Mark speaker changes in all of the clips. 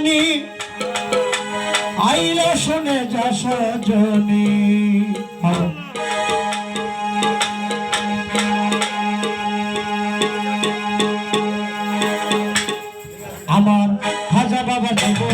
Speaker 1: জানি আইলে শুনে যা সজনী আমার খাজা বাবা জীবন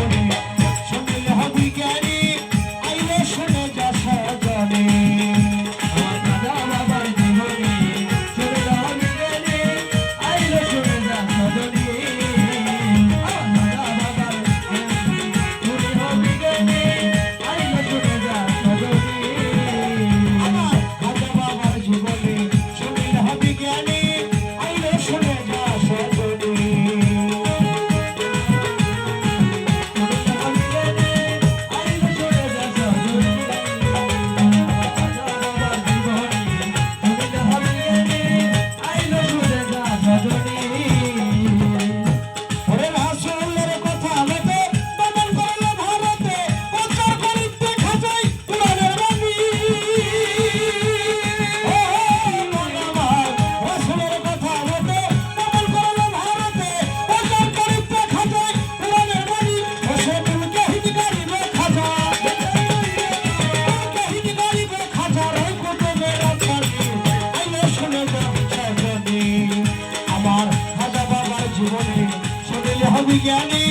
Speaker 1: বিজ্ঞানী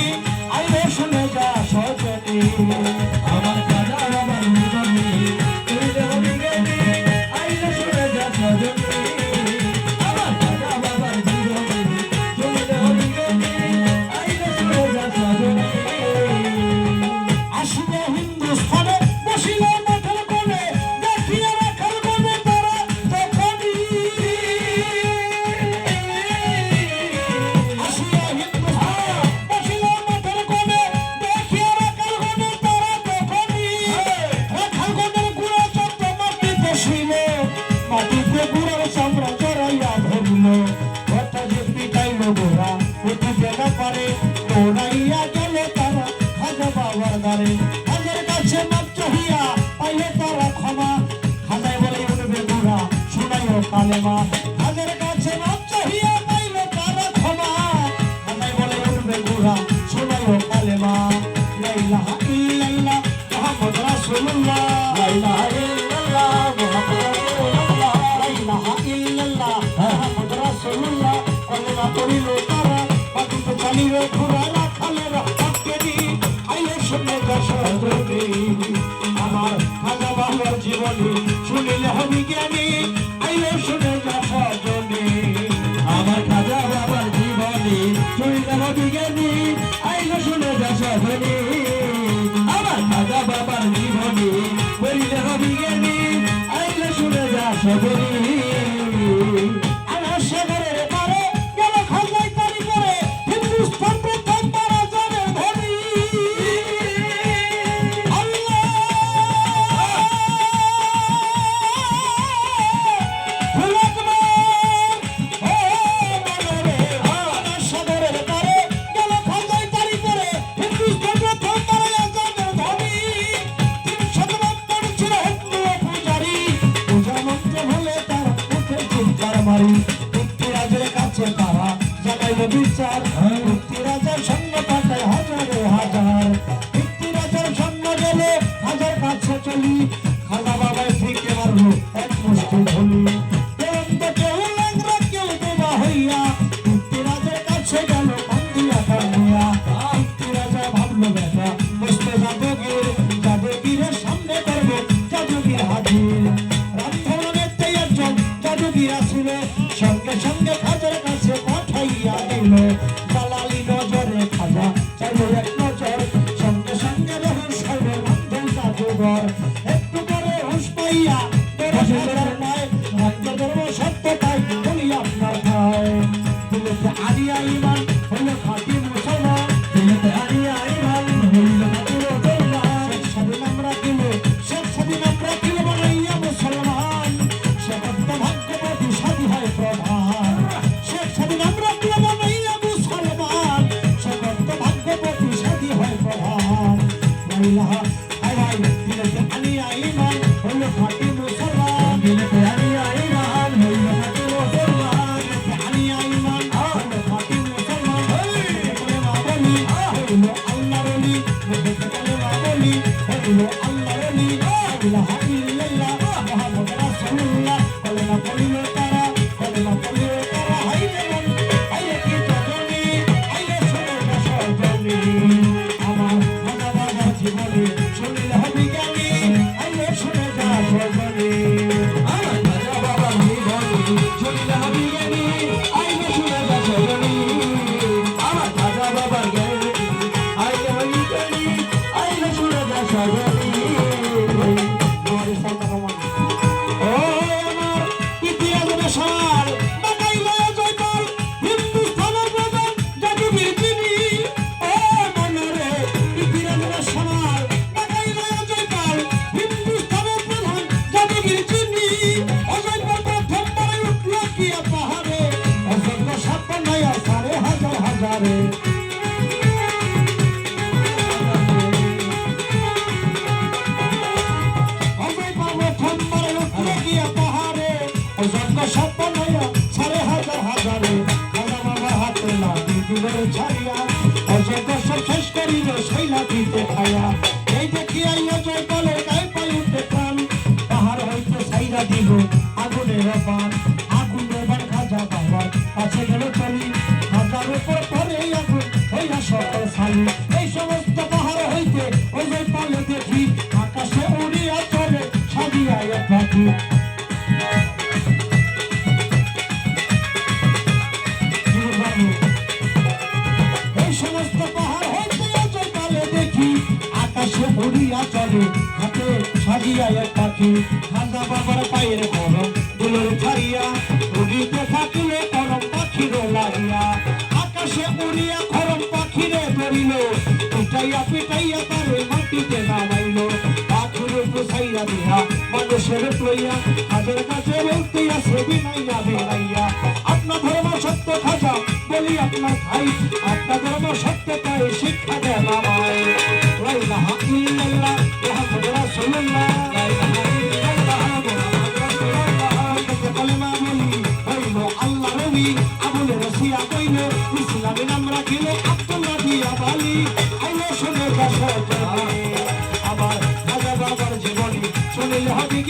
Speaker 1: আইলে শুনে যা সজনী হারিয়া গেলে তারা খাজা বাবার দ্বারে, হাজার কাছে মাত্র হইয়া পাইলে তারা ক্ষমা। খাজায় বলে উঠবে গোড়া শোনাইও কালেমা। হাজার কাছে মাত্র হইয়া পাইলে তারা ক্ষমা। খাজায় বলে উঠবে গোড়া শোনাইও কালেমা। লাইলা ইল্লাল্লাহ, মুহাম্মদ রাসূলুল্লাহ। জীবনে
Speaker 2: আমার দাদা বাবার জীবনে বলিলে হবি জ্ঞানী আইলে শুনে যা
Speaker 1: সবনে। কথায় হাত হলো আল্লাহ বলি মোহাম্মদ কালেমা বলি হলো আল্লাহ বলি আল্লাহ ইল্লাল্লাহ মুহাম্মদ রাসূলুল্লাহ কলেমা পড়িল তারা কলেমা পড়িল তারা হাই যেমন আইয়া কি তজনী আইয়া শুনো বসজনী শেষ করিল শৈলা দিতে খায়া এই দেখি আইয়া জয় বলে গায়ে পাই উঠে প্রাণ। পাহাড় হইতে সাইরা দিল আগুনের পান আগুনের বান খাজা বাবার কাছে গেল চলি। খাজার উপর পরে আগুন হইয়া সকল সালি। এই সমস্ত পাহাড় হইতে ওই যে পালে দেখি। আকাশে উড়িয়া চলে সাজিয়া এক পাখি। এই উড়িয়া চলে, হাতে সাজিয়া এক পাখি। খাজা বাবার পায়ের গরম, দুলের ছাড়িয়া উড়িতে থাকিলে গরম পাখির লাগিয়া আকাশে উড়িয়া গরম পাখিরে ধরিল, পিটাইয়া পিটাইয়া তারে মাটিতে নামাইল। পাখির পুষাইয়া দিয়া মানুষের লইয়া, হাজার কাছে বলতে আসে বিনাইয়া বেড়াইয়া। আপনার ধর্ম সত্য খাজা, বলি আপনার ভাই, আপনার ধর্ম আইলো